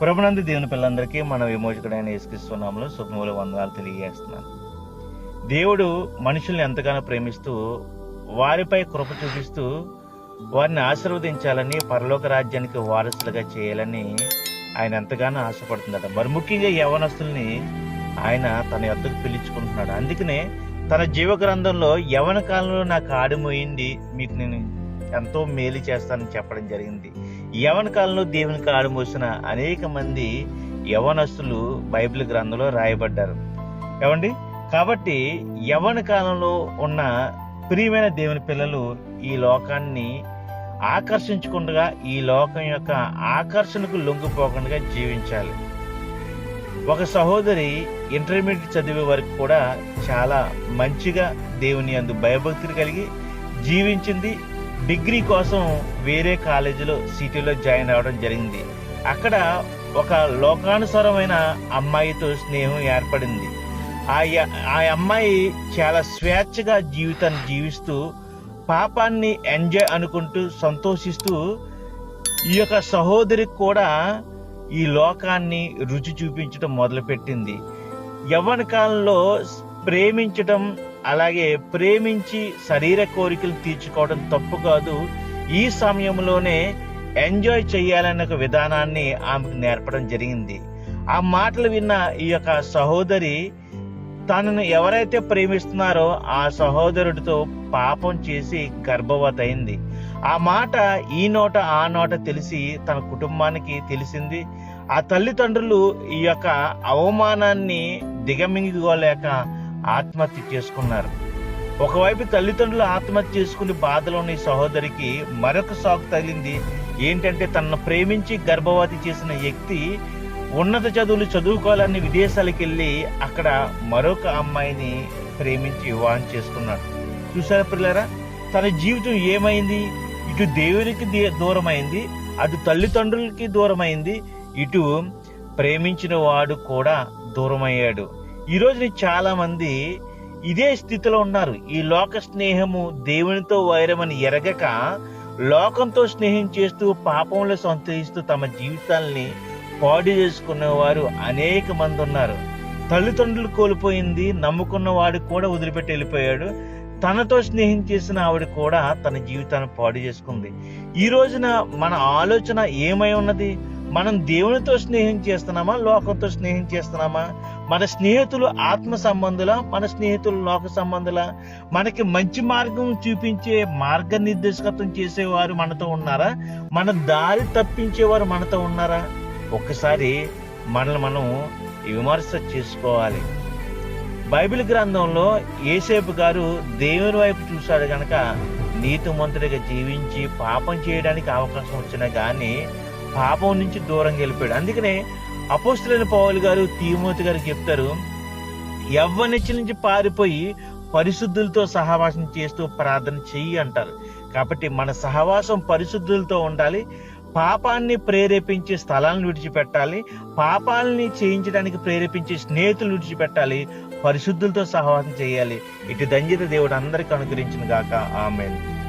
ప్రభునందు దేవుని పిల్లలందరికీ మన విమోచకుడైన యేసుక్రీస్తునామలో శుభములు వందనాలు తెలియజేస్తున్నాను. దేవుడు మనుషుల్ని ఎంతగానో ప్రేమిస్తూ వారిపై కృప చూపిస్తూ వారిని ఆశీర్వదించాలని పరలోక రాజ్యానికి వారసులుగా చేయాలని ఆయన ఎంతగానో ఆశపడుతున్నాడు మరి ముఖ్యంగా యవనస్తుల్ని ఆయన తన యొద్దకు పిలుచుకుంటున్నాడు. అందుకనే తన జీవ గ్రంథంలో యవన కాలంలో నాకు ఆడిమోయింది మీకు నేను ఎంతో మేలు చేస్తానని చెప్పడం జరిగింది. యవన కాలంలో దేవునికి ఆడమోసిన అనేక మంది యవనస్తులు బైబిల్ గ్రంథంలో రాయబడ్డారు. ఏమండి? కాబట్టి యవన కాలంలో ఉన్న ప్రియమైన దేవుని పిల్లలు ఈ లోకాన్ని ఆకర్షించకుండా ఈ లోకం యొక్క ఆకర్షణకు లొంగిపోకుండా జీవించాలి. ఒక సహోదరి ఇంటర్మీడియట్ చదివే వరకు కూడా చాలా మంచిగా దేవుని అందు భయభక్తులు కలిగి జీవించింది డిగ్రీ కోసం వేరే కాలేజీలో సిటీలో జాయిన్ అవ్వడం జరిగింది. అక్కడ ఒక లోకానుసారమైన అమ్మాయితో స్నేహం ఏర్పడింది. ఆ య- ఆ అమ్మాయి చాలా స్వేచ్ఛగా జీవితాన్ని జీవిస్తూ పాపాన్ని ఎంజాయ్ అనుకుంటూ సంతోషిస్తూ ఈ యొక్క సహోదరికి కూడా ఈ లోకాన్ని రుచి చూపించడం మొదలుపెట్టింది. యవ్వన కాలంలో ప్రేమించటం అలాగే ప్రేమించి శరీర కోరికలు తీర్చుకోవడం తప్పు కాదు. ఈ సమయంలోనే ఎంజాయ్ చేయాలనే ఒక విధానాన్ని ఆమెకు నేర్పడం జరిగింది. ఆ మాటలు విన్న ఈ యొక్క సహోదరి తనను ఎవరైతే ప్రేమిస్తున్నారో ఆ సహోదరుడితో పాపం చేసి గర్భవతయింది. ఆ మాట ఈ నోట ఆ నోట తెలిసి తన కుటుంబానికి తెలిసింది. ఆ తల్లిదండ్రులు ఈ యొక్క అవమానాన్ని దిగమింగుకోలేక ఆత్మహత్య చేసుకున్నారు. ఒకవైపు తల్లిదండ్రులు ఆత్మహత్య చేసుకుని బాధలో ఉన్న ఈ సహోదరికి మరొక సాకు తగిలింది. ఏంటంటే తనను ప్రేమించి గర్భవతి చేసిన వ్యక్తి ఉన్నత చదువులు చదువుకోవాలని విదేశాలకు వెళ్ళి అక్కడ మరొక అమ్మాయిని ప్రేమించి వివాహం చేసుకున్నాడు. చూసారా పిల్లరా తన జీవితం ఏమైంది? ఇటు దేవునికి దూరమైంది. అటు తల్లిదండ్రులకి దూరమైంది. ఇటు ప్రేమించిన వాడు కూడా దూరమయ్యాడు. ఈ రోజు చాలా మంది ఇదే స్థితిలో ఉన్నారు. ఈ లోక స్నేహము దేవునితో వైరమని ఎరగక లోకంతో స్నేహం చేస్తూ పాపంలో సంతరిస్తూ తమ జీవితాల్ని పాడు చేసుకునేవారు అనేక మంది ఉన్నారు. తల్లిదండ్రులు కోల్పోయింది నమ్ముకున్న వాడు కూడా వదిలిపెట్టి వెళ్ళిపోయాడు. తనతో స్నేహం చేసిన ఆవిడ కూడా తన జీవితాన్ని పాడు చేసుకుంది. ఈ రోజున మన ఆలోచన ఏమై ఉన్నది? మనం దేవునితో స్నేహం చేస్తున్నామా? లోకంతో స్నేహం చేస్తున్నామా? మన స్నేహితులు ఆత్మ సంబంధుల మన స్నేహితులు లోక సంబంధుల మనకి మంచి మార్గం చూపించే మార్గ నిర్దేశకత్వం చేసేవారు మనతో ఉన్నారా? మన దారి తప్పించేవారు మనతో ఉన్నారా? ఒక్కసారి మనల్ని మనం విమర్శ చేసుకోవాలి. బైబిల్ గ్రంథంలో ఏసేపు గారు దేవుని వైపు చూశాడు గనక నీతిమంతుడిగా జీవించి పాపం చేయడానికి అవకాశం వచ్చినా కానీ పాపం నుంచి దూరం వెళ్ళిపోయాడు అందుకనే అపోస్తులైన పౌలు గారు తీమోతి గారు చెప్తారు ఎవ్వనిచ్చి నుంచి పారిపోయి పరిశుద్ధులతో సహవాసం చేస్తూ ప్రార్థన చెయ్యి అంటారు. కాబట్టి మన సహవాసం పరిశుద్ధులతో ఉండాలి పాపాన్ని ప్రేరేపించే స్థలాలను విడిచిపెట్టాలి పాపాలని చేయించడానికి ప్రేరేపించే స్నేహితులు విడిచిపెట్టాలి పరిశుద్ధులతో సహవాసం చేయాలి. ఇటు దంజిత దేవుడు అందరికి అనుగ్రహించిన గాక. ఆమెను.